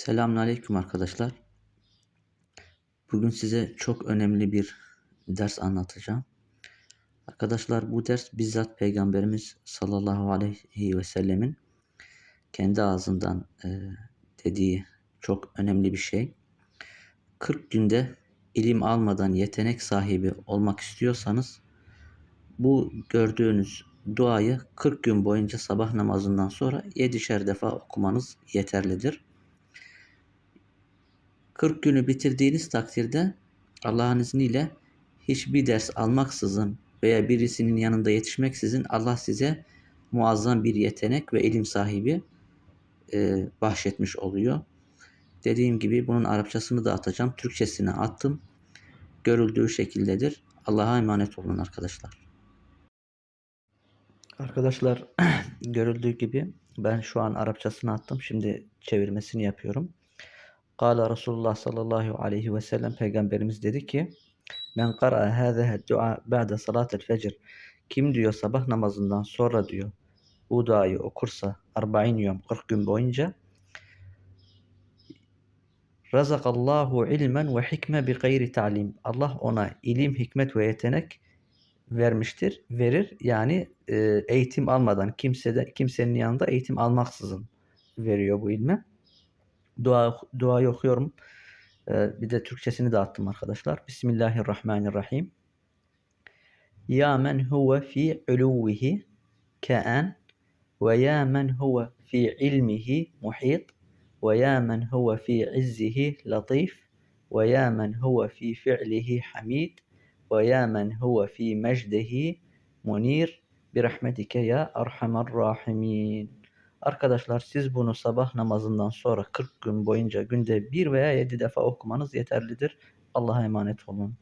Selamünaleyküm arkadaşlar. Bugün size çok önemli bir ders anlatacağım. Arkadaşlar bu ders bizzat Peygamberimiz sallallahu aleyhi ve sellemin kendi ağzından e, dediği çok önemli bir şey. 40 günde ilim almadan yetenek sahibi olmak istiyorsanız bu gördüğünüz duayı 40 gün boyunca sabah namazından sonra 7'şer defa okumanız yeterlidir. 40 günü bitirdiğiniz takdirde Allah'ın izniyle hiçbir ders almaksızın veya birisinin yanında yetişmeksizin Allah size muazzam bir yetenek ve ilim sahibi e, bahşetmiş oluyor. Dediğim gibi bunun Arapçasını da atacağım. Türkçesini attım. Görüldüğü şekildedir. Allah'a emanet olun arkadaşlar. Arkadaşlar görüldüğü gibi ben şu an Arapçasını attım. Şimdi çevirmesini yapıyorum. Kale Resulullah sallallahu aleyhi ve sellem peygamberimiz dedi ki Men kara hâzehe dua ba'de salatel fecr Kim diyor sabah namazından sonra diyor bu duayı okursa 40 yom 40 gün boyunca Razakallahu ilmen ve hikme bi gayri ta'lim. Allah ona ilim, hikmet ve yetenek vermiştir, verir. Yani e, eğitim almadan, kimsede, kimsenin yanında eğitim almaksızın veriyor bu ilmi. Dua, duayı okuyorum. E, bir de Türkçesini dağıttım arkadaşlar. Bismillahirrahmanirrahim. Ya men huve fi uluvihi ka'an ve ya men huve fi ilmihi muhit ve ya men huve fi izzihi latif ve ya men huve fi fi'lihi hamid ve ya men huve fi mecdihi munir bir rahmetike ya erhamer rahimin. Arkadaşlar siz bunu sabah namazından sonra 40 gün boyunca günde bir veya 7 defa okumanız yeterlidir. Allah'a emanet olun.